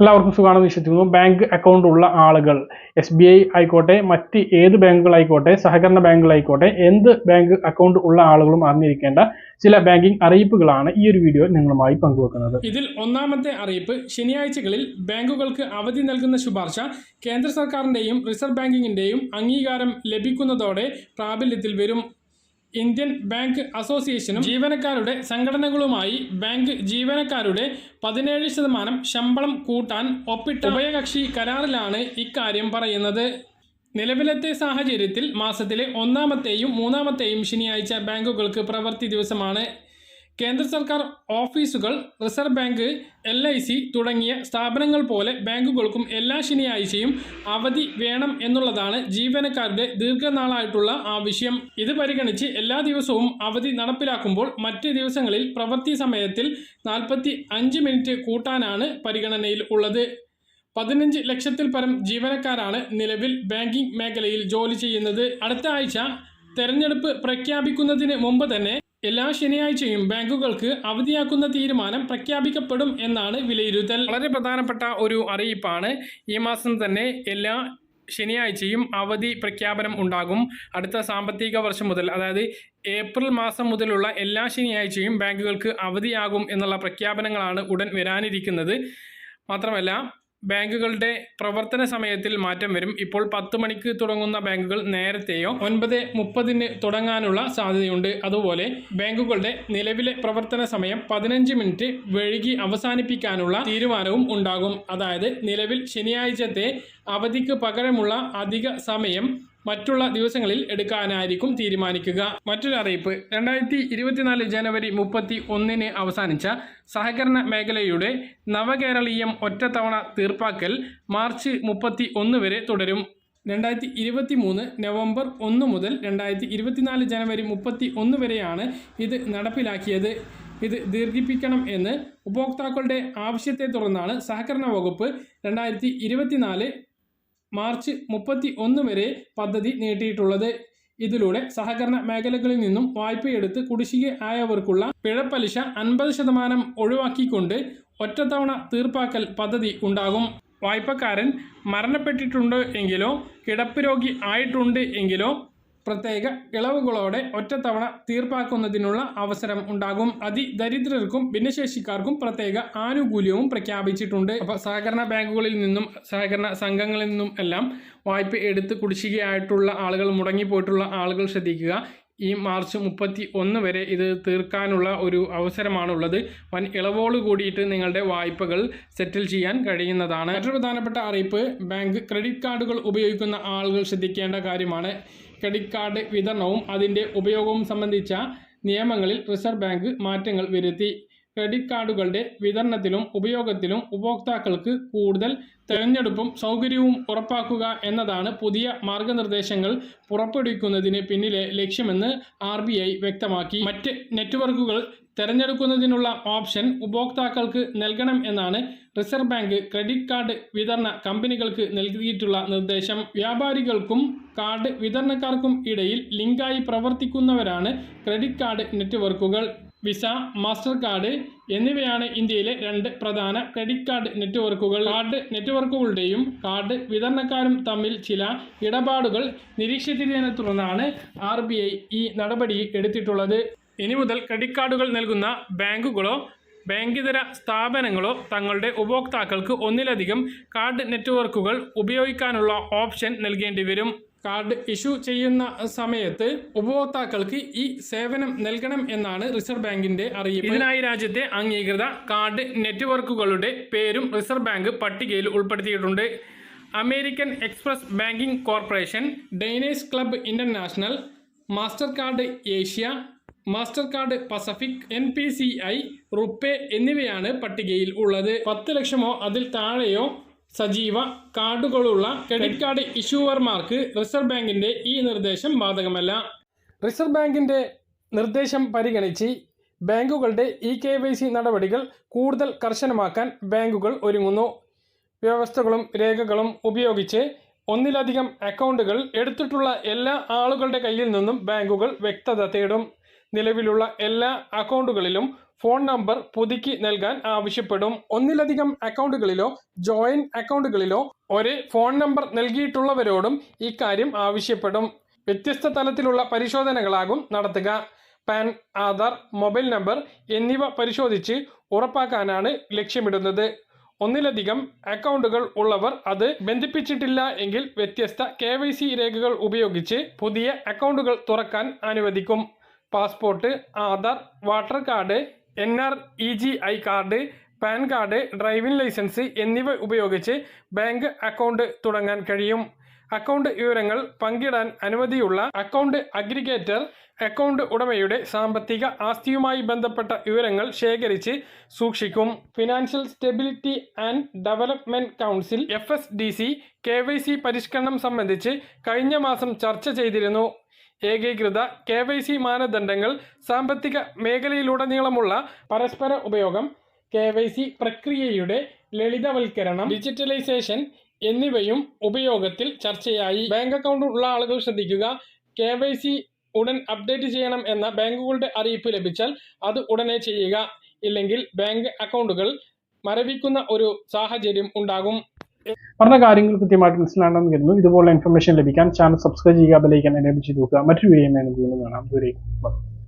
എല്ലാവർക്കും സുഖമാണെന്ന് വിശ്വസിക്കുന്നു. ബാങ്ക് അക്കൗണ്ട് ഉള്ള ആളുകൾ എസ് ബി ഐ ആയിക്കോട്ടെ മറ്റ് ഏത് ബാങ്കുകളായിക്കോട്ടെ സഹകരണ ബാങ്കുകളായിക്കോട്ടെ എന്ത് ബാങ്ക് അക്കൗണ്ട് ഉള്ള ആളുകളും അറിഞ്ഞിരിക്കേണ്ട ചില ബാങ്കിംഗ് അറിയിപ്പുകളാണ് ഈ ഒരു വീഡിയോ നിങ്ങളുമായി പങ്കുവെക്കുന്നത്. ഇതിൽ ഒന്നാമത്തെ അറിയിപ്പ് ശനിയാഴ്ചകളിൽ ബാങ്കുകൾക്ക് അവധി നൽകുന്ന ശുപാർശ കേന്ദ്ര സർക്കാരിന്റെയും റിസർവ് ബാങ്കിങ്ങിന്റെയും അംഗീകാരം ലഭിക്കുന്നതോടെ പ്രാബല്യത്തിൽ വരും. ഇന്ത്യൻ ബാങ്ക് അസോസിയേഷനും ജീവനക്കാരുടെ സംഘടനകളുമായി ബാങ്ക് ജീവനക്കാരുടെ പതിനേഴ് ശതമാനം ശമ്പളം കൂട്ടാൻ ഒപ്പിട്ട ഉഭയകക്ഷി കരാറിലാണ് ഇക്കാര്യം പറയുന്നത്. നിലവിലത്തെ സാഹചര്യത്തിൽ മാസത്തിലെ ഒന്നാമത്തെയും മൂന്നാമത്തെയും ശനിയാഴ്ച ബാങ്കുകൾക്ക് പ്രവൃത്തി ദിവസമാണ്. കേന്ദ്ര സർക്കാർ ഓഫീസുകൾ reserve bank L I C തുടങ്ങിയ സ്ഥാപനങ്ങൾ പോലെ ബാങ്കുകൾക്കും എല്ലാ ശനിയാഴ്ചയും അവധി വേണം എന്നുള്ളതാണ് ജീവനക്കാരുടെ ദീർഘനാളായിട്ടുള്ള ആവശ്യം. ഇത് പരിഗണിച്ച് എല്ലാ ദിവസവും അവധി നടപ്പിലാക്കുമ്പോൾ മറ്റ് ദിവസങ്ങളിൽ പ്രവൃത്തി സമയത്തിൽ നാൽപ്പത്തി അഞ്ച് മിനിറ്റ് കൂട്ടാനാണ് പരിഗണനയിൽ ഉള്ളത്. പതിനഞ്ച് ലക്ഷത്തിൽ പരം ജീവനക്കാരാണ് നിലവിൽ ബാങ്കിംഗ് മേഖലയിൽ ജോലി ചെയ്യുന്നത്. അടുത്ത ആഴ്ച തെരഞ്ഞെടുപ്പ് പ്രഖ്യാപിക്കുന്നതിന് മുമ്പ് തന്നെ എല്ലാ ശനിയാഴ്ചയും ബാങ്കുകൾക്ക് അവധിയാക്കുന്ന തീരുമാനം പ്രഖ്യാപിക്കപ്പെടും എന്നാണ് വിലയിരുത്തൽ. വളരെ പ്രധാനപ്പെട്ട ഒരു അറിയിപ്പാണ്. ഈ മാസം തന്നെ എല്ലാ ശനിയാഴ്ചയും അവധി പ്രഖ്യാപനം ഉണ്ടാകും. അടുത്ത സാമ്പത്തിക വർഷം മുതൽ അതായത് ഏപ്രിൽ മാസം മുതലുള്ള എല്ലാ ശനിയാഴ്ചയും ബാങ്കുകൾക്ക് അവധിയാകും എന്നുള്ള പ്രഖ്യാപനങ്ങളാണ് ഉടൻ വരാനിരിക്കുന്നത്. മാത്രമല്ല ബാങ്കുകളുടെ പ്രവർത്തന സമയത്തിൽ മാറ്റം വരും. ഇപ്പോൾ പത്ത് മണിക്ക് തുടങ്ങുന്ന ബാങ്കുകൾ നേരത്തെയോ ഒൻപത് മുപ്പതിന് തുടങ്ങാനുള്ള സാധ്യതയുണ്ട്. അതുപോലെ ബാങ്കുകളുടെ നിലവിലെ പ്രവർത്തന സമയം പതിനഞ്ച് മിനിറ്റ് വൈകി അവസാനിപ്പിക്കാനുള്ള തീരുമാനവും ഉണ്ടാകും. അതായത് നിലവിൽ ശനിയാഴ്ചത്തെ അവധിക്ക് പകരമുള്ള അധിക സമയം മറ്റുള്ള ദിവസങ്ങളിൽ എടുക്കാനായിരിക്കും തീരുമാനിക്കുക. മറ്റൊരറിയിപ്പ് രണ്ടായിരത്തി ഇരുപത്തിനാല് ജനുവരി മുപ്പത്തി ഒന്നിന് അവസാനിച്ച സഹകരണ മേഖലയുടെ നവകേരളീയം ഒറ്റത്തവണ തീർപ്പാക്കൽ മാർച്ച് മുപ്പത്തി ഒന്ന് വരെ തുടരും. രണ്ടായിരത്തി ഇരുപത്തി മൂന്ന് നവംബർ ഒന്ന് മുതൽ രണ്ടായിരത്തി ഇരുപത്തിനാല് ജനുവരി മുപ്പത്തി ഒന്ന് വരെയാണ് ഇത് നടപ്പിലാക്കിയത്. ഇത് ദീർഘിപ്പിക്കണം എന്ന് ഉപഭോക്താക്കളുടെ ആവശ്യത്തെ തുടർന്നാണ് സഹകരണ വകുപ്പ് രണ്ടായിരത്തി ഇരുപത്തിനാല് മാർച്ച് മുപ്പത്തി ഒന്ന് വരെ പദ്ധതി നീട്ടിയിട്ടുള്ളത്. ഇതിലൂടെ സഹകരണ മേഖലകളിൽ നിന്നും വായ്പയെടുത്ത് കുടിശ്ശിക ആയവർക്കുള്ള പിഴപ്പലിശ അൻപത് ശതമാനം ഒഴിവാക്കിക്കൊണ്ട് ഒറ്റത്തവണ തീർപ്പാക്കൽ പദ്ധതി ഉണ്ടാകും. വായ്പക്കാരൻ മരണപ്പെട്ടിട്ടുണ്ട് എങ്കിലോ കിടപ്പ് രോഗി ആയിട്ടുണ്ട് എങ്കിലോ പ്രത്യേക ഇളവുകളോടെ ഒറ്റത്തവണ തീർപ്പാക്കുന്നതിനുള്ള അവസരം ഉണ്ടാകും. അതിദരിദ്രർക്കും ഭിന്നശേഷിക്കാർക്കും പ്രത്യേക ആനുകൂല്യവും പ്രഖ്യാപിച്ചിട്ടുണ്ട്. അപ്പോൾ സഹകരണ ബാങ്കുകളിൽ നിന്നും സഹകരണ സംഘങ്ങളിൽ നിന്നും എല്ലാം വായ്പ എടുത്ത് കുടിശ്ശികയായിട്ടുള്ള ആളുകൾ മുടങ്ങിപ്പോയിട്ടുള്ള ആളുകൾ ശ്രദ്ധിക്കുക. ഈ മാർച്ച് മുപ്പത്തി ഒന്ന് വരെ ഇത് തീർക്കാനുള്ള ഒരു അവസരമാണുള്ളത്. വൻ ഇളവോട് കൂടിയിട്ട് നിങ്ങളുടെ വായ്പകൾ സെറ്റിൽ ചെയ്യാൻ കഴിയുന്നതാണ്. മറ്റൊരു പ്രധാനപ്പെട്ട അറിയിപ്പ് ബാങ്ക് ക്രെഡിറ്റ് കാർഡുകൾ ഉപയോഗിക്കുന്ന ആളുകൾ ശ്രദ്ധിക്കേണ്ട കാര്യമാണ്. ക്രെഡിറ്റ് കാർഡ് വിതരണവും അതിന്റെ ഉപയോഗവും സംബന്ധിച്ച നിയമങ്ങളിൽ റിസർവ് ബാങ്ക് മാറ്റങ്ങൾ വരുത്തി. ക്രെഡിറ്റ് കാർഡുകളുടെ വിതരണത്തിലും ഉപയോഗത്തിലും ഉപഭോക്താക്കൾക്ക് കൂടുതൽ തിരഞ്ഞെടുപ്പും സൗകര്യവും ഉറപ്പാക്കുക എന്നതാണ് പുതിയ മാർഗനിർദ്ദേശങ്ങൾ പുറപ്പെടുവിക്കുന്നതിന് പിന്നിലെ ലക്ഷ്യമെന്ന് ആർ വ്യക്തമാക്കി. മറ്റ് നെറ്റ്വർക്കുകൾ തിരഞ്ഞെടുക്കുന്നതിനുള്ള ഓപ്ഷൻ ഉപഭോക്താക്കൾക്ക് നൽകണം എന്നാണ് റിസർവ് ബാങ്ക് ക്രെഡിറ്റ് കാർഡ് വിതരണ കമ്പനികൾക്ക് നൽകിയിട്ടുള്ള നിർദ്ദേശം. വ്യാപാരികൾക്കും കാർഡ് വിതരണക്കാർക്കും ഇടയിൽ ലിങ്കായി പ്രവർത്തിക്കുന്നവരാണ് ക്രെഡിറ്റ് കാർഡ് നെറ്റ്വർക്കുകൾ. വിസ മാസ്റ്റർ കാർഡ് എന്നിവയാണ് ഇന്ത്യയിലെ രണ്ട് പ്രധാന ക്രെഡിറ്റ് കാർഡ് നെറ്റ്വർക്കുകൾ. കാർഡ് നെറ്റ്വർക്കുകളുടെയും കാർഡ് വിതരണക്കാരും തമ്മിൽ ചില ഇടപാടുകൾ നിരീക്ഷിച്ചതിനെ തുടർന്നാണ് ആർ ഈ നടപടി എടുത്തിട്ടുള്ളത്. ഇനി മുതൽ ക്രെഡിറ്റ് കാർഡുകൾ നൽകുന്ന ബാങ്കുകളോ ബാങ്കിതര സ്ഥാപനങ്ങളോ തങ്ങളുടെ ഉപഭോക്താക്കൾക്ക് ഒന്നിലധികം കാർഡ് നെറ്റ്വർക്കുകൾ ഉപയോഗിക്കാനുള്ള ഓപ്ഷൻ നൽകേണ്ടി വരും. കാർഡ് ഇഷ്യൂ ചെയ്യുന്ന സമയത്ത് ഉപഭോക്താക്കൾക്ക് ഈ സേവനം നൽകണം എന്നാണ് റിസർവ് ബാങ്കിന്റെ അറിയിപ്പ്. ഇതിനായി രാജ്യത്തെ അംഗീകൃത കാർഡ് നെറ്റ്വർക്കുകളുടെ പേരും റിസർവ് ബാങ്ക് പട്ടികയിൽ ഉൾപ്പെടുത്തിയിട്ടുണ്ട്. American Express banking corporation Diners Club International Mastercard Asia Mastercard Pacific N P C I RuPay എന്നിവയാണ് പട്ടികയിൽ ഉള്ളത്. പത്ത് ലക്ഷമോ അതിൽ താഴെയോ സജീവ കാർഡുകളുള്ള ക്രെഡിറ്റ് കാർഡ് ഇഷ്യൂവർമാർക്ക് റിസർവ് ബാങ്കിന്റെ ഈ നിർദ്ദേശം ബാധകമല്ല. റിസർവ് ബാങ്കിന്റെ നിർദ്ദേശം പരിഗണിച്ച് ബാങ്കുകളുടെ ഇ കെ വൈ സി നടപടികൾ കൂടുതൽ കർശനമാക്കാൻ ബാങ്കുകൾ ഒരുങ്ങുന്നു. വ്യവസ്ഥകളും രേഖകളും ഉപയോഗിച്ച് ഒന്നിലധികം അക്കൗണ്ടുകൾ എടുത്തിട്ടുള്ള എല്ലാ ആളുകളുടെ കയ്യിൽ നിന്നും ബാങ്കുകൾ വ്യക്തത തേടും. നിലവിലുള്ള എല്ലാ അക്കൗണ്ടുകളിലും ഫോൺ നമ്പർ പുതുക്കി നൽകാൻ ആവശ്യപ്പെടും. ഒന്നിലധികം അക്കൗണ്ടുകളിലോ ജോയിന്റ് അക്കൗണ്ടുകളിലോ ഒരേ ഫോൺ നമ്പർ നൽകിയിട്ടുള്ളവരോടും ഇക്കാര്യം ആവശ്യപ്പെടും. വ്യത്യസ്ത തലത്തിലുള്ള പരിശോധനകളാകും നടത്തുക. പാൻ ആധാർ മൊബൈൽ നമ്പർ എന്നിവ പരിശോധിച്ച് ഉറപ്പാക്കാനാണ് ലക്ഷ്യമിടുന്നത്. ഒന്നിലധികം അക്കൗണ്ടുകൾ ഉള്ളവർ അത് ബന്ധിപ്പിച്ചിട്ടില്ല എങ്കിൽ വ്യത്യസ്ത കെ രേഖകൾ ഉപയോഗിച്ച് പുതിയ അക്കൗണ്ടുകൾ തുറക്കാൻ അനുവദിക്കും. Passport Aadhaar voter card N R E G I card PAN card driving licence എന്നിവ ഉപയോഗിച്ച് ബാങ്ക് അക്കൗണ്ട് തുടങ്ങാൻ കഴിയും. അക്കൗണ്ട് വിവരങ്ങൾ പങ്കിടാൻ അനുമതിയുള്ള അക്കൗണ്ട് അഗ്രിഗേറ്റർ അക്കൗണ്ട് ഉടമയുടെ സാമ്പത്തിക ആസ്തിയുമായി ബന്ധപ്പെട്ട വിവരങ്ങൾ ശേഖരിച്ച് സൂക്ഷിക്കും. Financial stability and development council F S D C K Y C പരിഷ്കരണം സംബന്ധിച്ച് കഴിഞ്ഞ മാസം ചർച്ച ചെയ്തിരുന്നു. ഏകീകൃത കെ വൈ സി മാനദണ്ഡങ്ങൾ സാമ്പത്തിക മേഖലയിലുടനീളമുള്ള പരസ്പര ഉപയോഗം കെ വൈ സി പ്രക്രിയയുടെ ലളിതവൽക്കരണം ഡിജിറ്റലൈസേഷൻ എന്നിവയും ഉപയോഗത്തിൽ ചർച്ചയായി. ബാങ്ക് അക്കൗണ്ട് ഉള്ള ആളുകൾ ശ്രദ്ധിക്കുക. കെ വൈ സി ഉടൻ അപ്ഡേറ്റ് ചെയ്യണം എന്ന ബാങ്കുകളുടെ അറിയിപ്പ് ലഭിച്ചാൽ അത് ഉടനെ ചെയ്യുക. ഇല്ലെങ്കിൽ ബാങ്ക് അക്കൗണ്ടുകൾ മരവിക്കുന്ന ഒരു സാഹചര്യം ഉണ്ടാകും. പറഞ്ഞ കാര്യങ്ങൾ കൃത്യമായിട്ട് മനസ്സിലാണെന്ന് കരുതുന്നു. ഇതുപോലുള്ള ഇൻഫർമേഷൻ ലഭിക്കാൻ ചാനൽ സബ്സ്ക്രൈബ് ചെയ്യുക ബെലൈക്കൻ എനേബിൾ ചെയ്ത് നോക്കുക. മറ്റൊരു വീഡിയോ കാണാം. ദൂരേക്ക്